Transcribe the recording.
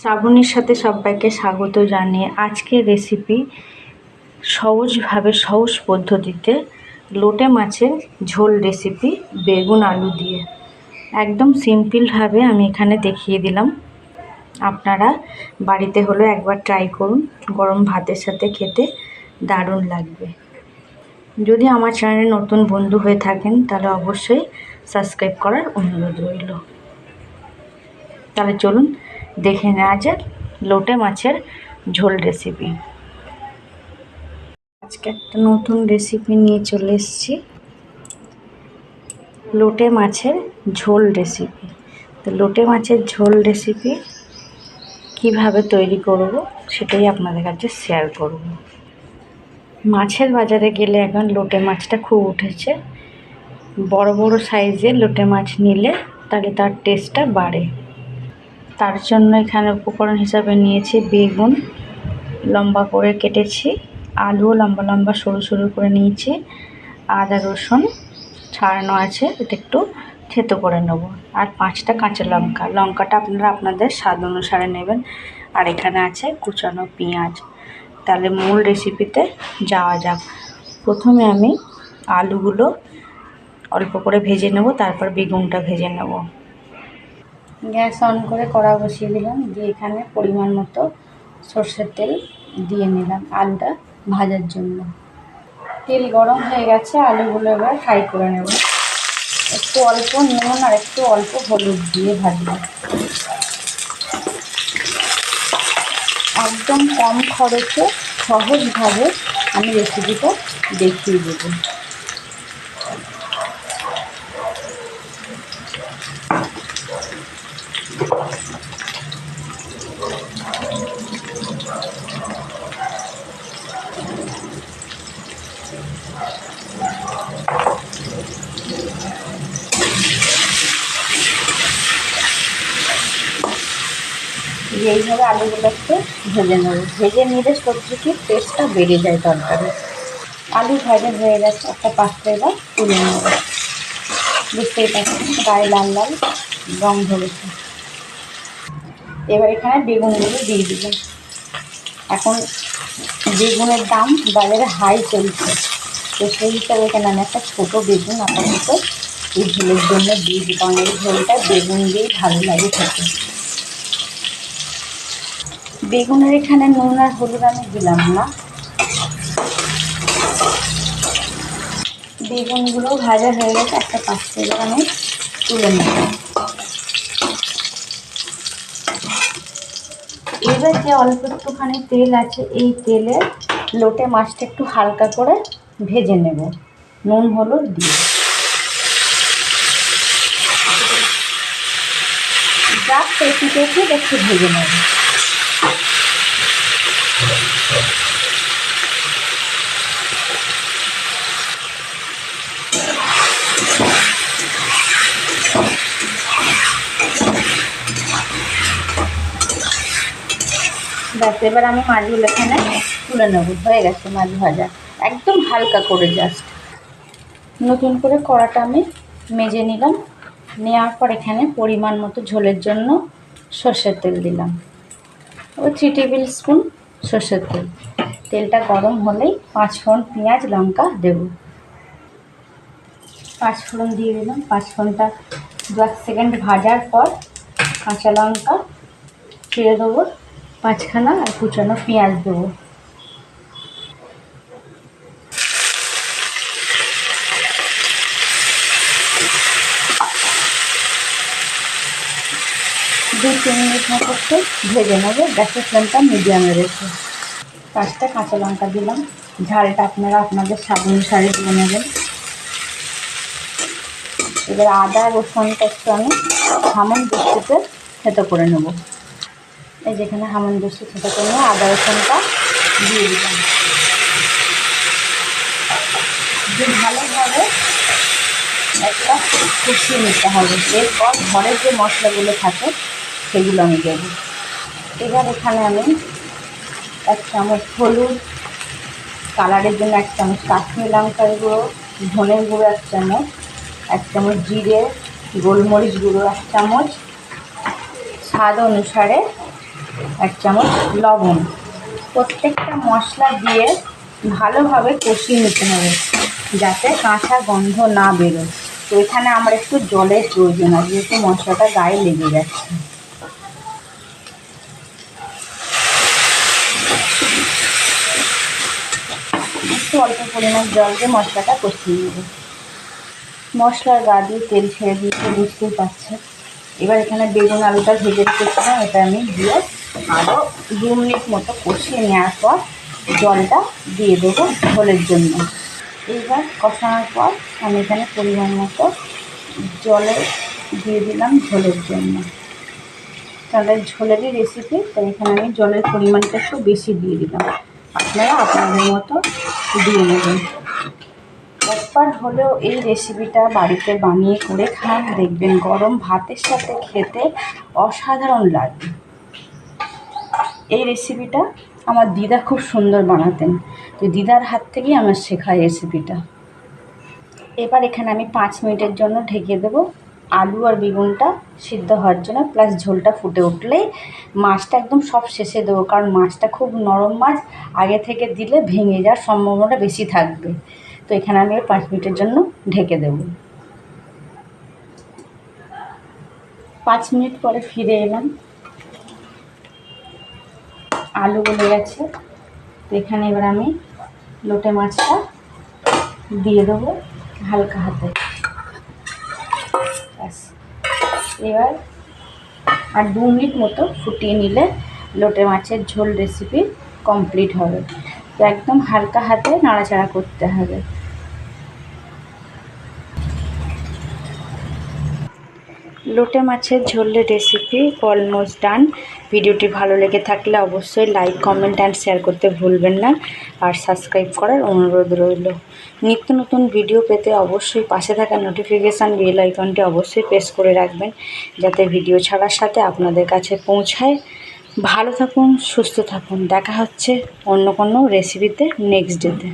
শ্রাবণীর সাথে সবাইকে স্বাগত জানিয়ে আজকের রেসিপি সহজভাবে সহজ পদ্ধতিতে লোটে মাছের ঝোল রেসিপি বেগুন আলু দিয়ে। একদম সিম্পলভাবে আমি এখানে দেখিয়ে দিলাম। আপনারা বাড়িতে হলেও একবার ট্রাই করুন। গরম ভাতের সাথে খেতে দারুণ লাগবে। যদি আমার চ্যানেলে নতুন বন্ধু হয়ে থাকেন, তাহলে অবশ্যই সাবস্ক্রাইব করার অনুরোধ রইল। তাহলে চলুন দেখে নেওয়া যাক লোটে মাছের ঝোল রেসিপি আজকে একটা নতুন রেসিপি নিয়ে চলে এসেছি। লোটে মাছের ঝোল রেসিপি তো লোটে মাছের ঝোল রেসিপি কীভাবে তৈরি করব সেটাই আপনাদের কাছে শেয়ার করব। মাছের বাজারে গেলে এখন লোটে মাছটা খুব উঠেছে। বড় বড় সাইজের লোটে মাছ নিলে তাহলে তার টেস্টটা বাড়ে। তার জন্য এখানে উপকরণ হিসাবে নিয়েছি বেগুন, লম্বা করে কেটেছি, আলুও লম্বা লম্বা সরু সরু করে নিয়েছি, আদা, রসুন ছাড়ানো আছে, এটা একটু থেতো করে নেব। আর পাঁচটা কাঁচা লঙ্কা, লঙ্কাটা আপনারা আপনাদের স্বাদ অনুসারে নেবেন। আর এখানে আছে কুচানো পেঁয়াজ। তাহলে মূল রেসিপিতে যাওয়া যাক। প্রথমে আমি আলুগুলো অল্প করে ভেজে নেব, তারপর বেগুনটা ভেজে নেব। গ্যাস অন করে কড়া বসিয়ে দিলাম দিয়ে এখানে পরিমাণ মতো সর্ষের তেল দিয়ে নিলাম আলুটা ভাজার জন্য। তেল গরম হয়ে গেছে, আলুগুলো এবার ফ্রাই করে নেব। একটু অল্প নুন আর একটু অল্প হলুদ দিয়ে ভাজবো। একদম কম খরচে সহজভাবে আমি রেসিপিটা দেখিয়ে দেবো। এইভাবে আলুগুলোকে ভেজে নেব। ভেজে নিলে সবজিটির টেস্টটা বেড়ে যায় তরকারি। আলু ভাজা হয়ে গেছে, একটা পাত্রে এবার তুলে নেব। বুঝতেই পারছেন, গায়ে লাল লাল রং ধরেছে। এবার এখানে বেগুনগুলো দিয়ে দিলাম। এখন বেগুনের দাম বাজারে হাই চলছে। তো সেই হিসাবে এখানে আমি একটা ছোটো বেগুন আপাতত। এই ঝোলের জন্য দিয়ে দিই কারণ এই ঝোলটা, বেগুন দিয়েই ভালো লাগে খেতে। বেগুনের এখানে নুন আর হলুদ আমি দিলাম না। বেগুনগুলো ভাজা হয়ে গেছে, একটা এবার আমি তুলে নিলাম এবার যে অল্প একটুখানি তেল আছে, এই তেলে লোটে মাছটা একটু হালকা করে ভেজে নেব। নুন, হলুদ দিয়ে। একটু একটু একটু ভেজে নেব। ব্যাস, এবার আমি মাছগুলো এখানে তুলে নেব। হয়ে গেছে মাছ ভাজা। একদম হালকা করে জাস্ট নতুন করে কড়াটা আমি মেজে নিলাম। নেওয়ার পর এখানে পরিমাণ মতো ঝোলের জন্য সর্ষের তেল দিলাম। ওই থ্রি টেবিল স্পুন সর্ষের তেল। তেলটা গরম হলেই পাঁচ ফোড়ন পেঁয়াজ, লঙ্কা দেব। পাঁচ ফোড়ন দিয়ে দিলাম। পাঁচ ফোড়নটা দু এক সেকেন্ড ভাজার পর কাঁচা লঙ্কা ছেড়ে দেবো, পাঁচখানা আর কুচানো পেঁয়াজ দেবো। দু তিন মিনিট মতো একটু ভেজে নেব। গ্যাসের ফ্লেমটা মিডিয়ামে রেখে। পাঁচটা কাঁচা লঙ্কা দিলাম। ঝালটা আপনারা আপনাদের স্বাদ অনুসারে দিয়ে নেবেন। এবার আদা রসুনটা একটু আমি হামন বস্তুতে থেতো করে নেব। এই যেখানে হামন বস্তু থেতো করে নেব আদা, রসুনটা দিয়ে দিলাম। ভালোভাবে একটা কষিয়ে নিতে হবে। এরপর ঘরের যে মশলাগুলো থাকে সেগুলো আমি দেবো। এবার এখানে আমি এক চামচ হলুদ, কালারের জন্য এক চামচ কাশ্মীর লঙ্কার গুঁড়ো, ধনের গুঁড়ো এক চামচ এক চামচ জিরে, গোলমরিচ গুঁড়ো এক চামচ, স্বাদ অনুসারে এক চামচ লবণ। প্রত্যেকটা মশলা দিয়ে ভালোভাবে কষিয়ে নিতে হবে, যাতে কাঁচা গন্ধ না বেরোয়। তো এখানে আমার একটু জলের প্রয়োজন আছে, যেহেতু মশলাটা গায়ে লেগে যাচ্ছে একটু অল্প পরিমাণ জল দিয়ে মশলাটা কষিয়ে নেব। মশলার গা দিয়ে তেল ছেড়ে দিয়েছে, বুঝতেই পারছে এবার এখানে বেগুন আলুটা ভেজে রেখেছিলাম, এটা আমি দিয়ে আরও দু মিনিট মতো কষিয়ে নেওয়ার পর জলটা দিয়ে দেবো ঝোলের জন্য। এইবার কষানোর পর আমি এখানে পরিমাণ মতো জলে দিয়ে দিলাম ঝোলের জন্য। তাহলে ঝোলেরই রেসিপি তাই এখানে আমি জলের পরিমাণটা একটু বেশি দিয়ে দিলাম। আপনারা আপনাদের মতো দিয়ে একবার হলেও এই রেসিপিটা বাড়িতে বানিয়ে করে খান। দেখবেন গরম ভাতের সাথে খেতে অসাধারণ লাগে। এই রেসিপিটা আমার দিদা খুব সুন্দর বানাতেন। তো দিদার হাত থেকেই আমার শেখা রেসিপিটা এবার এখানে আমি পাঁচ মিনিটের জন্য ঢেকে দেবো। আলু আর বেগুনটা সিদ্ধ হওয়ার জন্য প্লাস ঝোলটা ফুটে উঠলেই মাছটা একদম সব শেষে দেবো, কারণ মাছটা খুব নরম মাছ, আগে থেকে দিলে ভেঙে যাওয়ার সম্ভাবনাটা বেশি থাকবে। তো এখানে আমি পাঁচ মিনিটের জন্য ঢেকে দেব। পাঁচ মিনিট পরে ফিরে এলাম। আলু গলে গেছে। তো এখানে এবার আমি লোটে মাছটা দিয়ে দেবো হালকা হাতে। এবার আর দু মিনিট মতো ফুটিয়ে নিলে লোটে মাছের ঝোল রেসিপি কমপ্লিট হবে। তো একদম হালকা হাতে নাড়াচাড়া করতে হবে। লোটে মাছের ঝোলের রেসিপি অলমোস্ট ডান ভিডিওটি ভালো লেগে থাকলে অবশ্যই লাইক কমেন্ট অ্যান্ড শেয়ার করতে ভুলবেন না। আর সাবস্ক্রাইব করার অনুরোধ রইল। নিত্য নতুন ভিডিও পেতে অবশ্যই পাশে থাকা নোটিফিকেশান বেল আইকনটি অবশ্যই প্রেস করে রাখবেন, যাতে ভিডিও ছাড়ার সাথে আপনাদের কাছে পৌঁছায়। ভালো থাকুন, সুস্থ থাকুন। দেখা হচ্ছে অন্য কোনো রেসিপিতে নেক্সট ডেতে